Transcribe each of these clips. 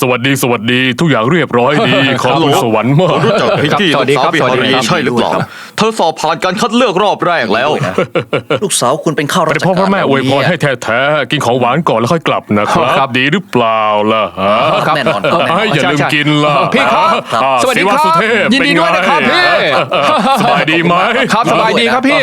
สวัสดีสวัสดีทุกอย่างเรียบร้อยดีขอบคุณสวรรค์มากรู้จักพิงกี้สวัสดีครับลูกสาวสวัสดีบิฮาครับใช่หรือเปล่าเธอสอบผ่านการคัดเลือกรอบแรกแล้ว ลูกสาวคุณเป็นข้าราเป็นชเพ่อการพระแม่อวยพรให้แท้ๆกินของหวานก่อนแล้วค่อยกลับนะครัครับบดีหรือเปล่าล่ะฮะแน่นอนครับแน่นอนเอ้ยอย่าลืมใช่ใช่กินล่ะพี่ครับอ่าสวัสดีศิครับสุเทพยินดีด้วยนะครับเป็พี่ไงสบายดีไหมครับสบายดีครับพี่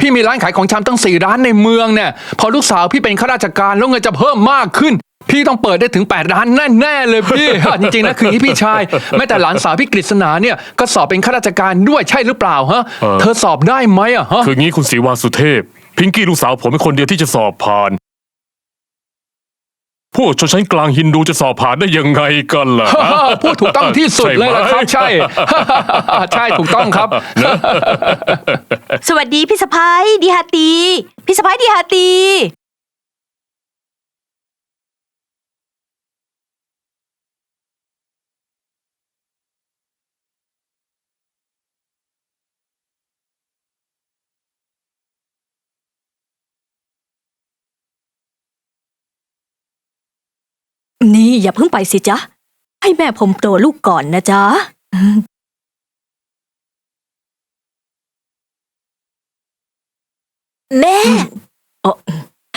พี่มีร้านขายของชำตั้งสี่ร้านในเมืองเนี่ยพอลูกสาวพี่เป็นข้าราชการแล้วเงินจะเพิ่มมากขึ้น พี่ต้องเปิดได้ถึง8ร้านแน่ๆเลยพี่ จริงๆนะคืออย่างนี้พี่ชายแม้แต่หลานสาวพี่กฤษณาเนี่ยก็สอบเป็นข้าราชการด้วยใช่หรือเปล่าฮะเธอสอบได้ไหมอะฮะ คืองี้คุณศรีวาสุเทพ พิงกี้ลูกสาวผมเป็นคนเดียวที่จะสอบผ่าน พวกชนชั้นกลางฮินดูจะสอบผ่านได้ยังไงกันล่ะฮะพูดถูกต้องที่สุดเลยละครับใช่ไหมใช่ ใช่ถูกต้องครับ สวัสดีพี่สะพ้ายดีฮาตี พี่สะพ้ายดีฮาตี นี่อย่าเพิ่งไปสิจ๊ะ ให้แม่ผมโตลูกก่อนนะจ๊ะ แม่ เออ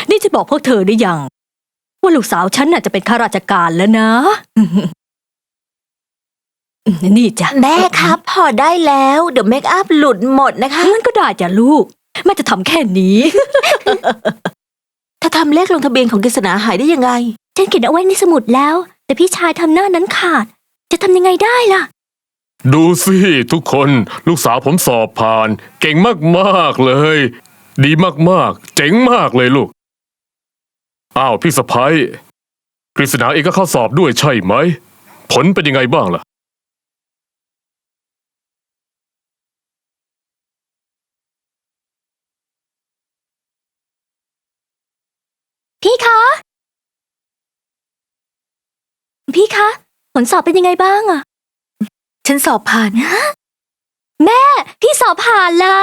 นี่จะบอกพวกเธอหรือยัง ว่าลูกสาวฉันน่ะจะเป็นข้าราชการแล้วนะ นี่จ้ะแม่ครับ พอได้แล้ว เดี๋ยวเมคอัพหลุดหมดนะคะ งั้นก็ได้จ้ะลูก แม่จะทำแค่นี้ ถ้าทำเลขลงทะเบียนของกฤษณาหายได้ยังไง ฉันเขียนเอาไว้ในสมุดแล้ว แต่พี่ชายทำหน้านั้นขาด จะทำยังไงได้ล่ะ ดูสิทุกคนลูกสาวผมสอบผ่าน เก่งมากๆเลย ดีมากๆ เจ๋งมากเลยลูก อ้าวพี่สะพ้ยกฤษณาเองก็เข้าสอบด้วยใช่ไหม ผลเป็นยังไงบ้างล่ะ พี่คะ พี่คะ ผลสอบเป็นยังไงบ้างอะฉันสอบผ่าน แม่ พี่สอบผ่านละ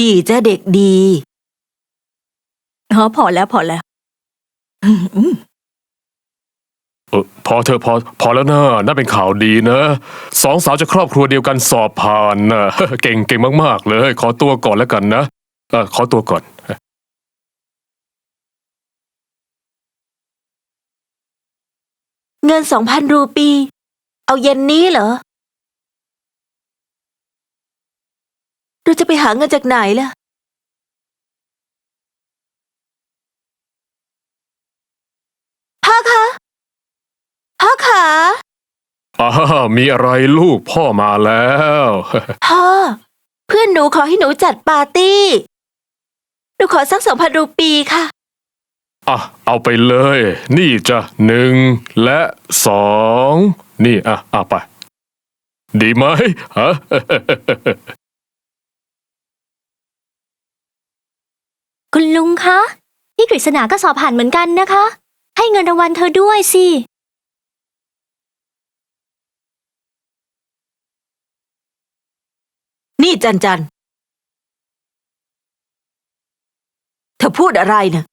ดีจ้ะเด็กดี อ๋อพอแล้วพอแล้ว เออพอเธอะพอพอแล้วนะน่าเป็นข่าวดีนะสองสาวจะครอบครัวเดียวกันสอบผ่านนะ เก่งเก่งมากๆ เลย ขอตัวก่อนแล้วกันนะเออขอตัวก่อน เงินสองพันรูปี เอาเย็นนี้เหรอ เราจะไปหาเงินจากไหนล่ะ พ่อคะ พ่อคะอ้าวมีอะไรลูกพ่อมาแล้ว พ่อ เพื่อนหนูขอให้หนูจัดปาร์ตี้ หนูขอสักสองพันรูปีค่ะ อะ เอาไปเลย นี่จ้ะหนึ่งและสองนี่อะอะไป ดีไหมฮะ คุณลุงคะ พี่กฤษณาก็สอบผ่านเหมือนกันนะคะ ให้เงินรางวัลเธอด้วยสิ นี่จันจัน เธอพูดอะไรนะ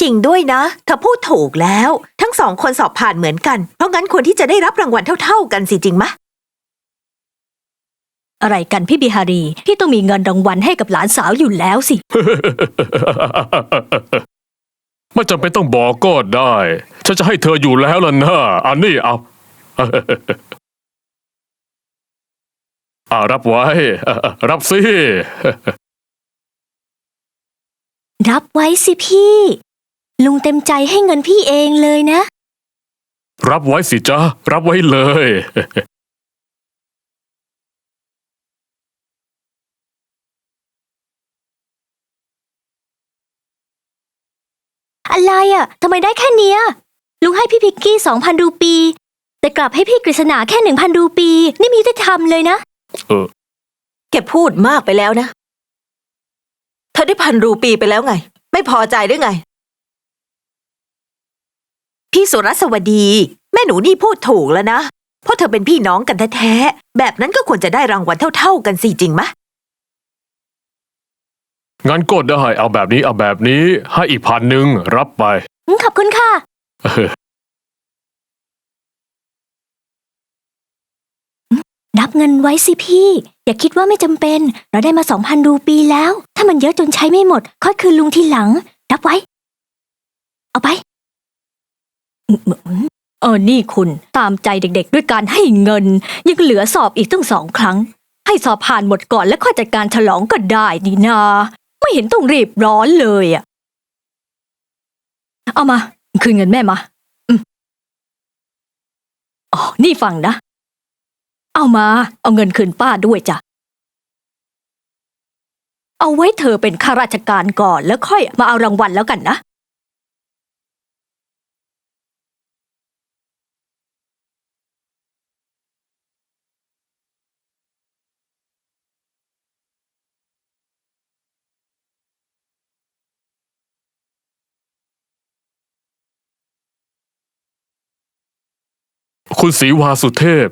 จริงด้วยนะ เธอพูดถูกแล้ว ทั้งสองคนสอบผ่านเหมือนกัน เพราะงั้นควรที่จะได้รับรางวัลเท่า ๆ กันสิจริงมะ อะไรกันพี่บิฮารี พี่ต้องมีเงินรางวัลให้กับหลานสาวอยู่แล้วสิ ไม่จำเป็นต้องบอกก็ได้ ฉันจะให้เธออยู่แล้วล่ะนะอันนี้เอา อ่ารับไว้ รับสิ รับไว้สิพี่ ลุงเต็มใจให้เงินพี่เองเลยนะ รับไว้สิจ้ารับไว้เลย อะไรอะ่ะทำไมได้แค่เนี้ย ลุงให้พี่พิกกี้สองพันรูปี แต่กลับให้พี่กฤษณาแค่หนึ่งพันรูปี นี่ไมียุติธรรมเลยนะเออ แกพูดมากไปแล้วนะ เธอได้พันรูปีไปแล้วไง ไม่พอใจหรือไง พี่สุรสวดี แม่หนูนี่พูดถูกแล้วนะ เพราะเธอเป็นพี่น้องกันแท้ๆ แบบนั้นก็ควรจะได้รางวัลเท่าๆกันสิจริงไหมะ งั้นก็ได้เอาแบบนี้เอาแบบนี้ให้อีกพันหนึ่งรับไป อืมขอบคุณค่ะ เออ รับเงินไว้สิพี่ อย่าคิดว่าไม่จำเป็น เราได้มาสองพันรูปีแล้ว ถ้ามันเยอะจนใช้ไม่หมด ค่อยคืนลุงทีหลังรับไว้ เอาไปเออนี่คุณตามใจเด็กๆ ด้วยการให้เงิน ยังเหลือสอบอีกตั้งสองครั้ง ให้สอบผ่านหมดก่อนแล้วค่อยจัดการฉลองก็ได้นี่นา ไม่เห็นต้องรีบร้อนเลยอะเอามา คืนเงินแม่มาอ๋อนี่ฟังนะ เอามา เอาเงินคืนป้าด้วยจ้ะ เอาไว้เธอเป็นข้าราชการก่อนแล้วค่อยมาเอารางวัลแล้วกันนะ คุณศรีวาสุเทพ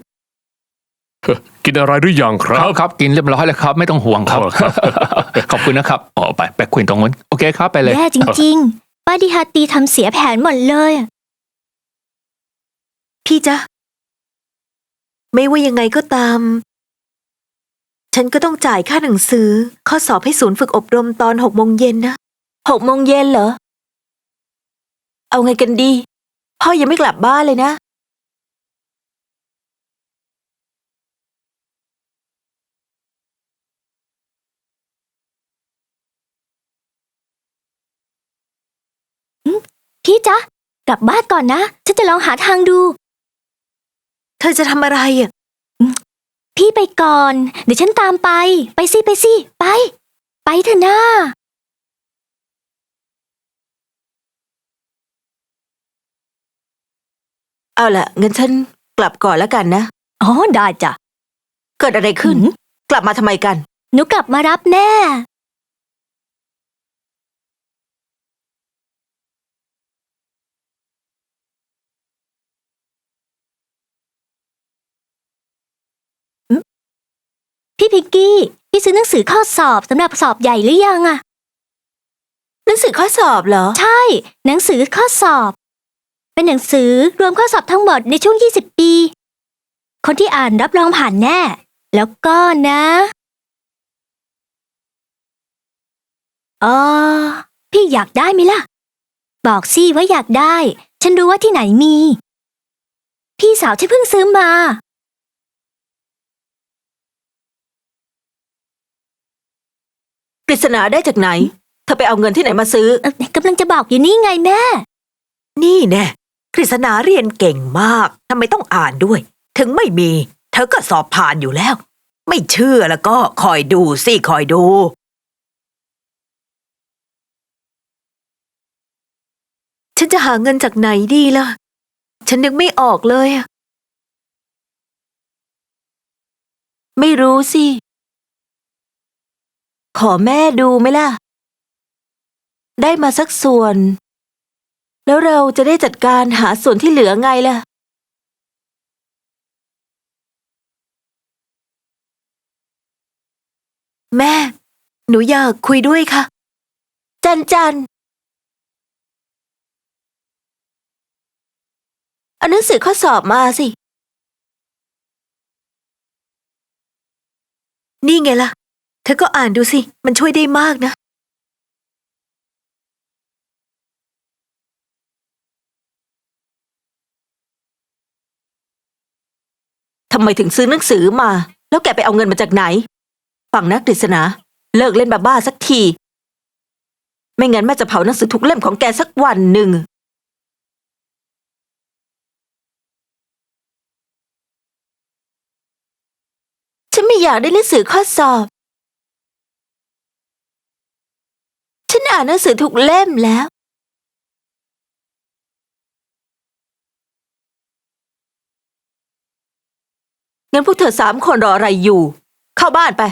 กินอะไรหรือยังคครัรับบครับกินเรียบร้อยแล้วครับ ไม่ต้องห่วงครับอ๋อครับ ขอบคุณนะครับอ๋อไปไปคุยตรงนู้นโอเคครับไปเลย แย่จริงๆ ป้าดิฮาตีทำเสียแผนหมดเลยอะพี่จ๊ะ ไม่ว่ายังไงก็ตาม ฉันก็ต้องจ่ายค่าหนังสือ ข้อสอบให้ศูนย์ฝึกอบรมตอนหกโมงเย็นนะหกโมงเย็นเหรอ เอาไงกันดี พ่อยังไม่กลับบ้านเลยนะ พี่จ๊ะ กลับบ้านก่อนนะ ฉันจะลองหาทางดู เธอจะทำอะไรอะ พี่ไปก่อน เดี๋ยวฉันตามไป ไปสิไปสิ ไป ไปเถอะนะเอาล่ะงั้นฉันกลับก่อนแล้วกันนะ อ๋อได้จ้ะ เกิดอะไรขึ้นหืมกลับมาทำไมกัน หนูกลับมารับแม่ พี่พิกกี้ พี่ซื้อหนังสือข้อสอบสำหรับสอบใหญ่หรือยังอะหนังสือข้อสอบเหรอ ใช่ หนังสือข้อสอบ เป็นหนังสือรวมข้อสอบทั้งหมดในช่วง 20 ปี คนที่อ่านรับรองผ่านแน่ แล้วก็นะเออพี่อยากได้ไหมล่ะ บอกสิว่าอยากได้ ฉันรู้ว่าที่ไหนมี พี่สาวฉันเพิ่งซื้อมา กฤษณาได้จากไหน เธอไปเอาเงินที่ไหนมาซื้อ เอ่อกำลังจะบอกอยู่นี่ไงแม่ นี่แน่กฤษณาเรียนเก่งมาก ทำไมต้องอ่านด้วย ถึงไม่มี เธอก็สอบผ่านอยู่แล้ว ไม่เชื่อแล้วก็คอยดูสิคอยดู ฉันจะหาเงินจากไหนดีล่ะ ฉันนึกไม่ออกเลยอะไม่รู้สิ ขอแม่ดูไหมล่ะ ได้มาสักส่วน แล้วเราจะได้จัดการหาส่วนที่เหลือไงล่ะ แม่ หนูอยากคุยด้วยค่ะ จันจันเอาหนังสือข้อสอบมาสิ นี่ไงล่ะ ธอก็อ่านดูสิ มันช่วยได้มากนะ ทำไมถึงซื้อหนังสือมา แล้วแกไปเอาเงินมาจากไหนฟังนะกฤษณาเลิกเล่นบ้าๆสักที ไม่งั้นแม่จะเผาหนังสือทุกเล่มของแกสักวันหนึ่ง ฉันไม่อยากได้หนังสือข้อสอบ ฉัน อ่านหนังสือทุกเล่มแล้วงั้นพวกเธอสามคนรออะไรอยู่ เข้าบ้านไป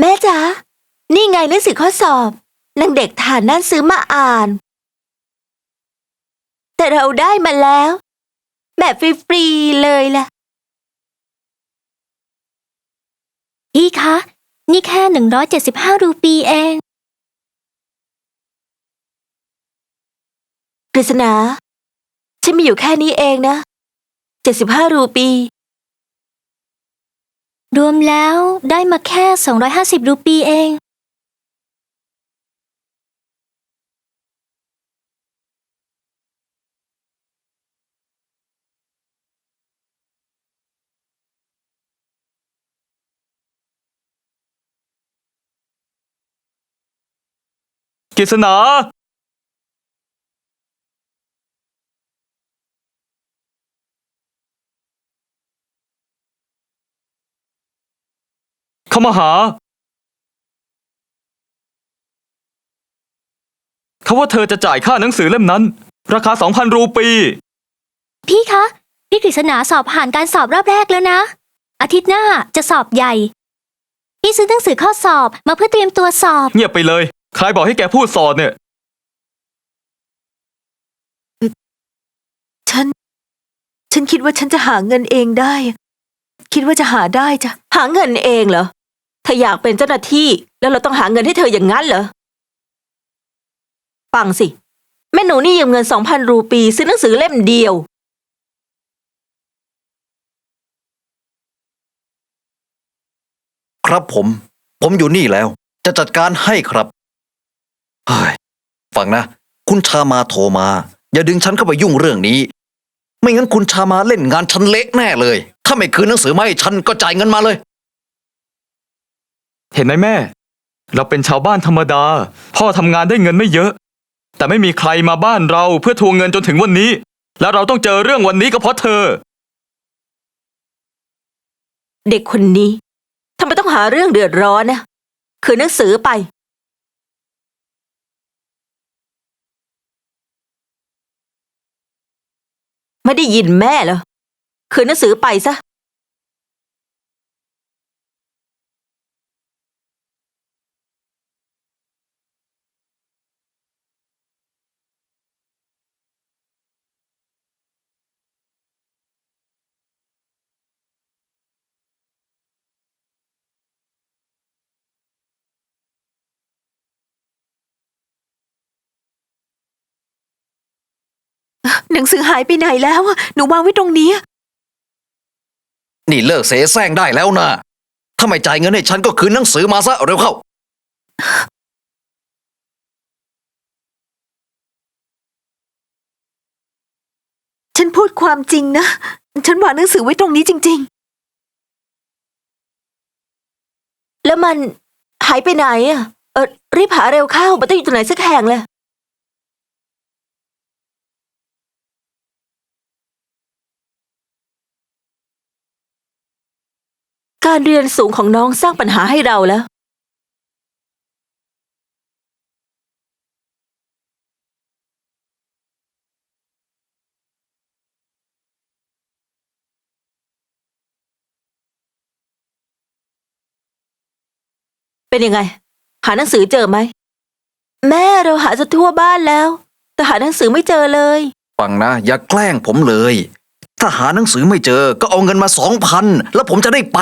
แม่จ๋า นี่ไงหนังสือข้อสอบ นางเด็กฐานนั่นซื้อมาอ่าน แต่เราได้มาแล้ว แบบฟรีๆเลยล่ะ พี่คะ นี่แค่หนึ่งร้อยเจ็ดสิบห้ารูปีเอง กฤษณา ฉันมีอยู่แค่นี้เองนะเจ็ดสิบห้ารูปี รวมแล้วได้มาแค่สองร้อยห้าสิบรูปีเอง กฤษณา เข้ามาหา เขาว่าเธอจะจ่ายค่าหนังสือเล่มนั้น ราคา 2,000 รูปี พี่คะ พี่กฤษณาสอบผ่านการสอบรอบแรกแล้วนะ อาทิตย์หน้าจะสอบใหญ่ พี่ซื้อหนังสือข้อสอบมาเพื่อเตรียมตัวสอบ เงียบไปเลย ใครบอกให้แกพูดสอดเนี่ย ฉัน ฉันคิดว่าฉันจะหาเงินเองได้ คิดว่าจะหาได้จ้ะ หาเงินเองเหรอ เธออยากเป็นเจ้าหน้าที่แล้วเราต้องหาเงินให้เธออย่างนั้นเหรอ ฟังสิ แม่หนูนี่ยืมเงินสองพันรูปีซื้อหนังสือเล่มเดียว ครับผม ผมอยู่นี่แล้ว จะจัดการให้ครับเฮ้ยฟังนะ คุณชามาโทรมา อย่าดึงฉันเข้าไปยุ่งเรื่องนี้ ไม่งั้นคุณชามาเล่นงานฉันเละแน่เลย ถ้าไม่คืนหนังสือมาให้ฉันก็จ่ายเงินมาเลย เห็นไหมแม่ เราเป็นชาวบ้านธรรมดา พ่อทำงานได้เงินไม่เยอะ แต่ไม่มีใครมาบ้านเราเพื่อทวงเงินจนถึงวันนี้ และเราต้องเจอเรื่องวันนี้ก็เพราะเธอ เด็กคนนี้ทำไมต้องหาเรื่องเดือดร้อนนะคืนหนังสือไป ไม่ได้ยินแม่เหรอคืนหนังสือไปซะ หนังสือหายไปไหนแล้วอะหนูวางไว้ตรงนี้ นี่เลิกเสแสร้งได้แล้วนะถ้าไม่จ่ายเงินให้ฉันก็คืนหนังสือมาซะเร็วเข้า ฉันพูดความจริงนะ ฉันวางหนังสือไว้ตรงนี้จริงแล้วมันหายไปไหนอะเออรีบหาเร็วเข้ามันต้องอยู่ตรงไหนสักแห่งเลย การเรียนสูงของน้องสร้างปัญหาให้เราแล้ว เป็นยังไง หาหนังสือเจอไหม แม่เราหาจนทั่วบ้านแล้ว แต่หาหนังสือไม่เจอเลย ฟังนะ อย่าแกล้งผมเลย ถ้าหาหนังสือไม่เจอก็เอาเงินมาสองพันแล้วผมจะได้ไป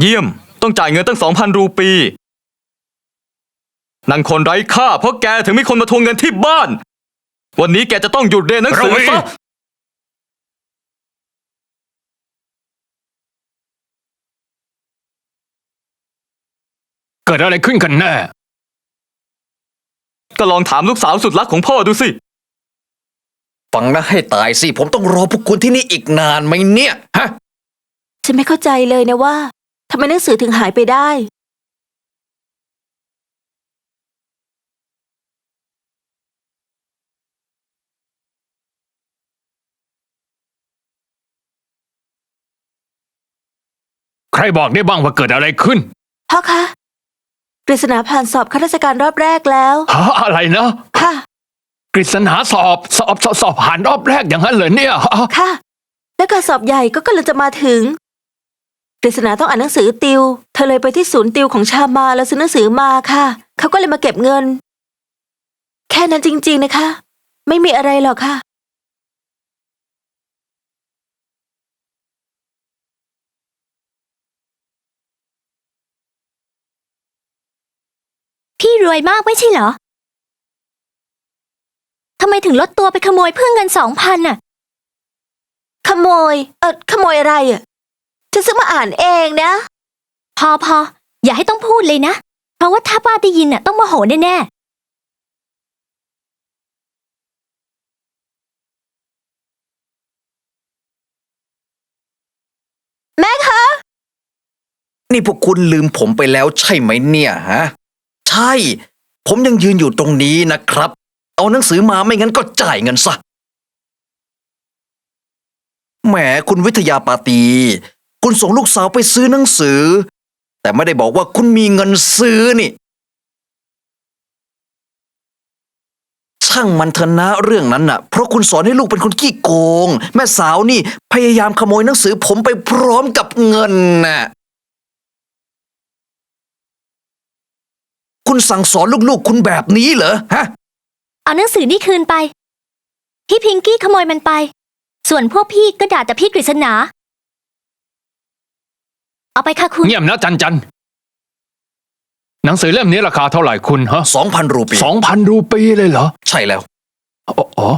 เยี่ยม ต้องจ่ายเงินตั้ง2,000รูปี นั่นคนไร้ค่า เพราะแกถึงมีคนมาทวงเงินที่บ้าน วันนี้แกจะต้องหยุดเรียนหนังสือซะ เกิดอะไรขึ้นกันแน่ ก็ลองถามลูกสาวสุดรักของพ่อดูสิ ฟังนะให้ตายสิ ผมต้องรอพวกคุณที่นี่อีกนานไหมเนี่ย ฮะ ฉันไม่เข้าใจเลยนะว่าทำไมหนังสือถึงหายไปได้ ใครบอกได้บ้างว่าเกิดอะไรขึ้นพ่อคะกฤษณาผ่านสอบข้าราชการรอบแรกแล้ว ฮะอะไรนะ ค่ะ กฤษณาสอบสอบสอบสอบผ่านรอบแรกอย่างนั้นเหรอเนี่ยฮะค่ะ แล้วการสอบใหญ่ก็กำลังจะมาถึงกฤษณาต้องอ่านหนังสือติว เธอเลยไปที่ศูนย์ติวของชามาแล้วซื้อหนังสือมาค่ะ เขาก็เลยมาเก็บเงิน แค่นั้นจริง ๆนะคะ ไม่มีอะไรหรอกค่ะ พี่รวยมากไม่ใช่เหรอทำไมถึงลดตัวไปขโมยเพื่อเงินสองพันน่ะ ขโมย เออขโมยอะไรอะฉันซื้อมาอ่านเองนะ พอพออย่าให้ต้องพูดเลยนะ เพราะว่าถ้าป้าได้ยินน่ะต้องโมโหแน่ๆนี่พวกคุณลืมผมไปแล้วใช่ไหมเนี่ยฮะ ใช่ ผมยังยืนอยู่ตรงนี้นะครับ เอาหนังสือมาไม่งั้นก็จ่ายเงินซะ แหมคุณวิทยาปาตี คุณส่งลูกสาวไปซื้อหนังสือ แต่ไม่ได้บอกว่าคุณมีเงินซื้อนี่ ช่างมันเถอะนะเรื่องนั้นน่ะ เพราะคุณสอนให้ลูกเป็นคนขี้โกง แม่สาวนี่พยายามขโมยหนังสือผมไปพร้อมกับเงินน่ะ คุณสั่งสอนลูกๆ คุณแบบนี้เหรอฮะ เอาหนังสือนี่คืนไป พี่พิงกี้ขโมยมันไป ส่วนพวกพี่ก็ด่าแต่พี่กฤษณา เอาไปค่ะคุณ เงียบนะจันจัน หนังสือเล่มนี้ราคาเท่าไหร่คุณฮะสองพันรูปี สองพันรูปีเลยเหรอ ใช่แล้ว อ๋ออ๋อ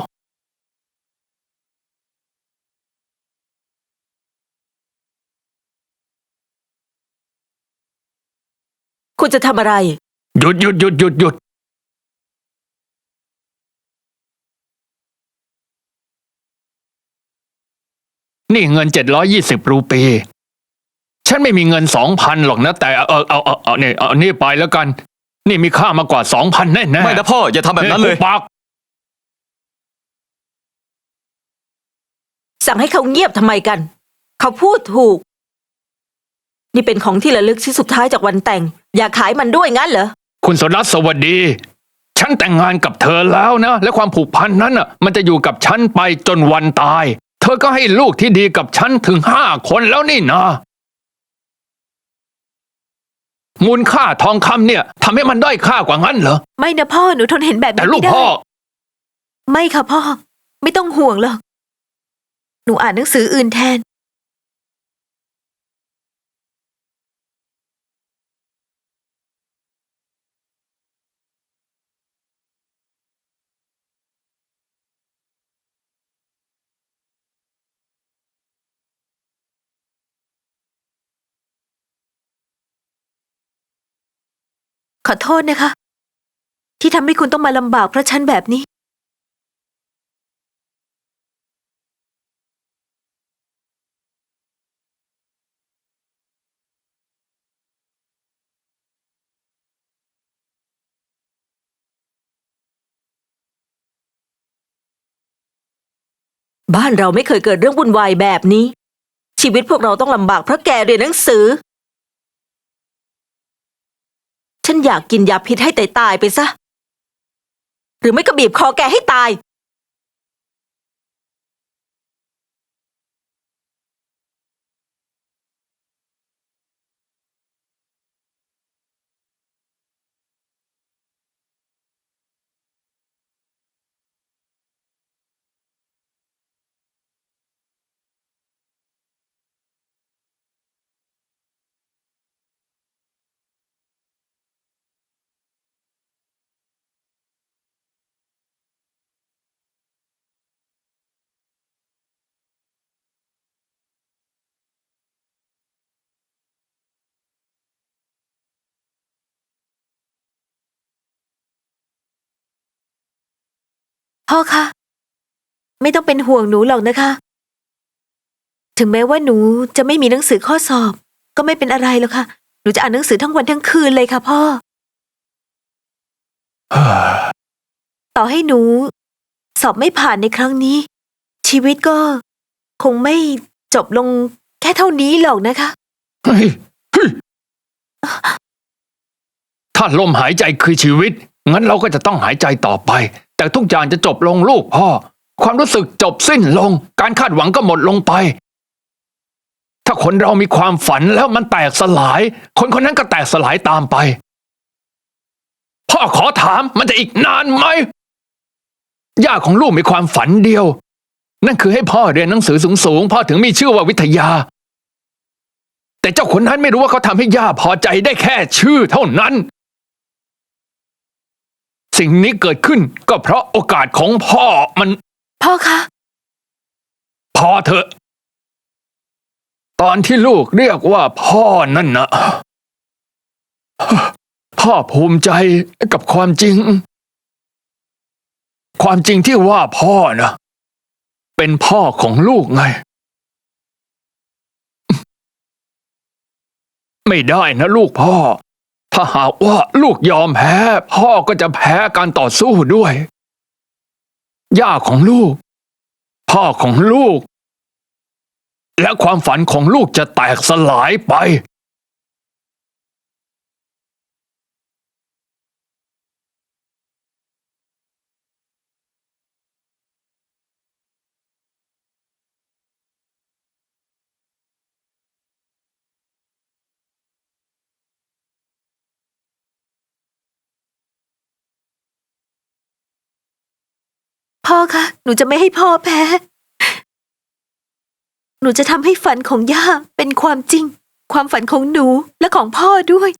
คุณจะทำอะไร หยุดหยุดหยุดหยุดหยุด นี่เงินเจ็ดร้อยี่สิบรูปี ฉันไม่มีเงินสองพันหรอกนะ แต่เออเอาเอาเอาเนี่ยเอานี่ไปแล้วกัน นี่มีค่ามากกว่าสองพันแน่แน่ไม่นะพ่ออย่าทำแบบนั้นเลยปาก สั่งให้เขาเงียบทำไมกัน เขาพูดถูก นี่เป็นของที่ระลึกชิ้นสุดท้ายจากวันแต่ง อยากขายมันด้วยงั้นเหรอ คุณสรัตน์สวัสดี ฉันแต่งงานกับเธอแล้วนะ และความผูกพันนั้นอะ มันจะอยู่กับฉันไปจนวันตายเธอก็ให้ลูกที่ดีกับฉันถึงห้าคนแล้วนี่นะ มูลค่าทองคำเนี่ยทำให้มันด้อยค่ากว่างั้นเหรอ ไม่นะพ่อหนูทนเห็นแบบแต่นี้ลูกไม่ได้ พ่อ ไม่ค่ะพ่อ ไม่ต้องห่วงหรอก หนูอ่านหนังสืออื่นแทน ขอโทษนะคะ ที่ทำให้คุณต้องมาลำบากเพราะฉันแบบนี้ บ้านเราไม่เคยเกิดเรื่องวุ่นวายแบบนี้ ชีวิตพวกเราต้องลำบากเพราะแกเรียนหนังสือ ฉันอยากกินยาพิษให้ตายตายๆไปซะ หรือไม่ก็บีบคอแกให้ตาย พ่อคะ ไม่ต้องเป็นห่วงหนูหรอกนะคะ ถึงแม้ว่าหนูจะไม่มีหนังสือข้อสอบ ก็ไม่เป็นอะไรหรอกค่ะ หนูจะอ่านหนังสือทั้งวันทั้งคืนเลยค่ะพ่อ ต่อให้หนู สอบไม่ผ่านในครั้งนี้ ชีวิตก็ คงไม่จบลงแค่เท่านี้หรอกนะคะ เฮ้ยเฮ้ยถ้าลมหายใจคือชีวิต งั้นเราก็จะต้องหายใจต่อไป แต่ทุกอย่างจะจบลงลูกพ่อ ความรู้สึกจบสิ้นลง การคาดหวังก็หมดลงไป ถ้าคนเรามีความฝันแล้วมันแตกสลาย คนคนนั้นก็แตกสลายตามไป พ่อขอถามมันจะอีกนานไหมย่าของลูกมีความฝันเดียว นั่นคือให้พ่อเรียนหนังสือสูงๆพ่อถึงมีชื่อว่าวิทยา แต่เจ้าคนนั้นไม่รู้ว่าเขาทำให้ย่าพอใจได้แค่ชื่อเท่านั้น สิ่งนี้เกิดขึ้นก็เพราะโอกาสของพ่อมัน พ่อคะ พอเถอะ ตอนที่ลูกเรียกว่าพ่อนั่นนะพ่อภูมิใจกับความจริง ความจริงที่ว่าพ่อนะเป็นพ่อของลูกไง ไม่ได้นะลูกพ่อ ถ้าหากว่าลูกยอมแพ้ พ่อก็จะแพ้การต่อสู้ด้วย ย่าของลูก พ่อของลูก และความฝันของลูกจะแตกสลายไป พ่อคะ หนูจะไม่ให้พ่อแพ้ หนูจะทำให้ฝันของย่าเป็นความจริง ความฝันของหนูและของพ่อด้วย